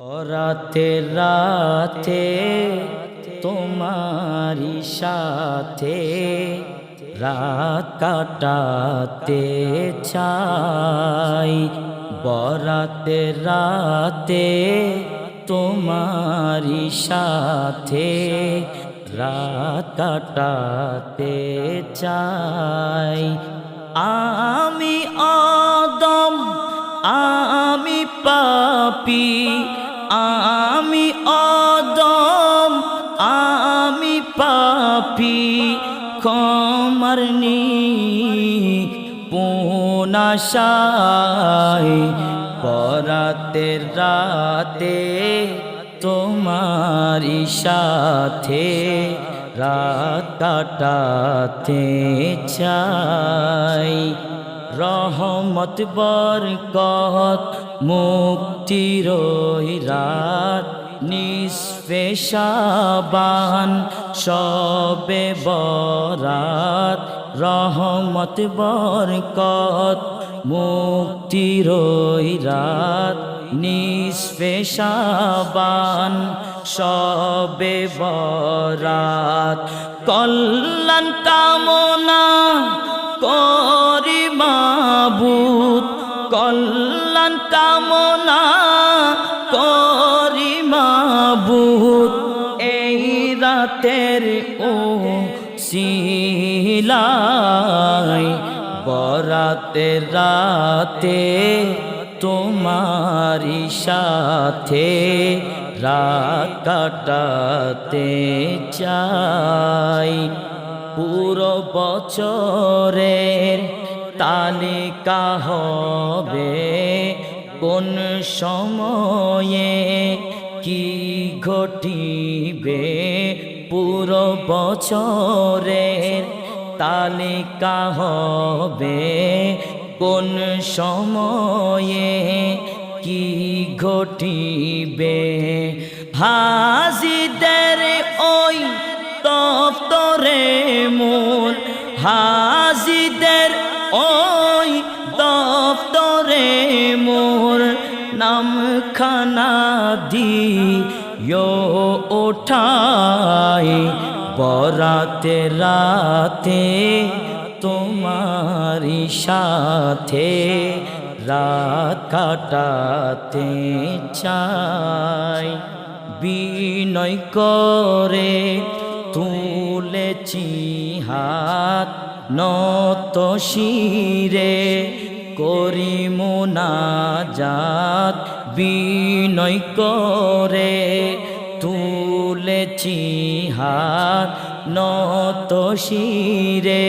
রাতে রাতে তোমারি সাথে রাত কাটাতে চাই। বরাতে রাতে তোমারি সাথে রাত কাটাতে চাই। আমি আদম, আমি পাপি আমি অদম আমি পাপি কমরনি পুনাশাই পরাতে রাতে তোমারি সাথে রাত কাটাতে চাই। রহমত, বরকত মুক্তির ওই রাত। নিষ্পেশাবান সবে বরাত। রহমত, বরকত মুক্তির ওই রাত। নিষ্পেশাবান সবে বরাত। কল্যাণ কামনা কল্যাণ কামনা করি মাবুত এই রাতের ও শিলাই বরাতে রাতে তোমারি সাথে রাত কাটাতে চাই। পুরো বছরের তালিকা হবে। কোন সময়ে কি ঘটিবে? পুরো বছরের তালিকা হবে। কোন সময়ে কি ঘটিবে? হাজিদের ওই দপ্তরে মূল হাজিদের ওই দপ্তরে মোর নাম খানা দিও ওঠাই বরাতে রাতে তোমারি সাথে রাত কাটাতে চাই। বিনয় করে তুলেছি হাত নত শিরে করি মোনাজাত বিনয় করে তুলেছি হাত নত শিরে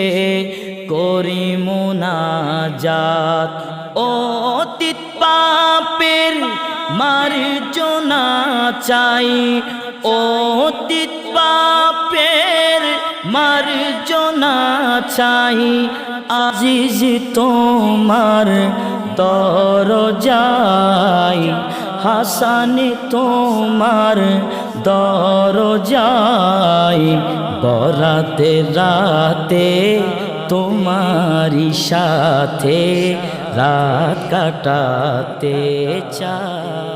করি মোনাজাত অতীত পাপের মার্জনা চাই, অতীত পাপের মার্জনা চাই, আজিজ তোমার দরজাই হাসানি তোমার দরজাই বরাতে রাতে তোমারি সাথে রাত কাটাতে চাই।